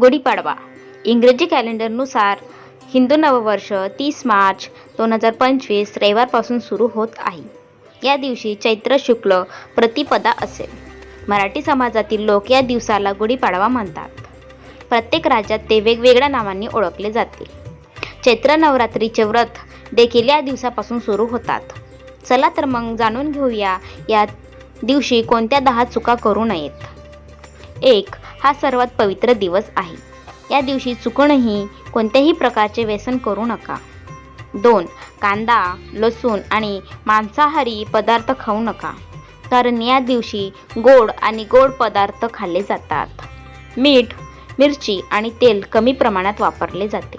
गुढीपाडवा. इंग्रजी कॅलेंडरनुसार हिंदू नववर्ष तीस मार्च दोन हजार पंचवीस रविवारपासून सुरू होत आहे. या दिवशी चैत्र शुक्ल प्रतिपदा असेल. मराठी समाजातील लोक या दिवसाला गुढीपाडवा म्हणतात. प्रत्येक राज्यात ते वेगवेगळ्या नावांनी ओळखले जाते. चैत्र नवरात्रीचे व्रत देखील या दिवसापासून सुरू होतात. चला तर मग जाणून घेऊया या दिवशी कोणत्या दहा चुका करू नयेत. एक हा सर्वात पवित्र दिवस आहे. या दिवशी चुकूनही कोणत्याही प्रकारचे व्यसन करू नका. दोन कांदा लसूण आणि मांसाहारी पदार्थ खाऊ नका. कारण या दिवशी गोड आणि गोड पदार्थ खाल्ले जातात. मीठ मिरची आणि तेल कमी प्रमाणात वापरले जाते.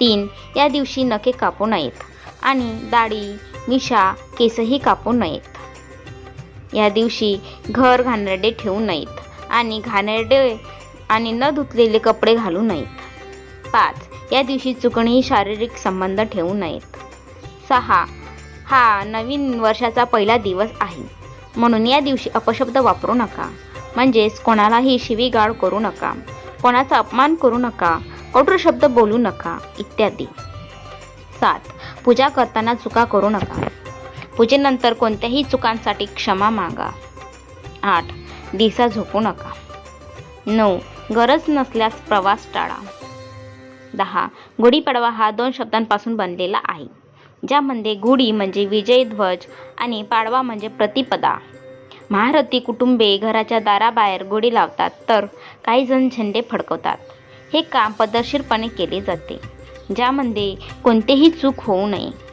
तीन या दिवशी नखे कापू नयेत आणि दाढी मिशा केसही कापू नयेत. या दिवशी घर घाणेरडे ठेवू नयेत. आणि घाणेरडे आणि न धुतलेले कपडे घालू नयेत. पाच या दिवशी चुकणीही शारीरिक संबंध ठेवू नयेत. सहा हा नवीन वर्षाचा पहिला दिवस आहे. म्हणून या दिवशी अपशब्द वापरू नका. म्हणजेच कोणालाही शिवीगाळ करू नका. कोणाचा अपमान करू नका. कठोर शब्द बोलू नका इत्यादी. सात पूजा करताना चुका करू नका. पूजेनंतर कोणत्याही चुकांसाठी क्षमा मागा. आठ दिसा झोपू नका. नऊ. गरज नसल्यास प्रवास टाळा. दहा. गुढीपाडवा हा दोन शब्दांपासून बनलेला आहे. ज्यामध्ये गुढी म्हणजे विजय ध्वज आणि पाडवा म्हणजे प्रतिपदा. महारथी कुटुंबे घराच्या दाराबाहेर गुढी लावतात तर काही जण झेंडे फडकवतात. हे काम पद्धतशीरपणे केले जाते. ज्यामध्ये कोणतेही चूक होऊ नये.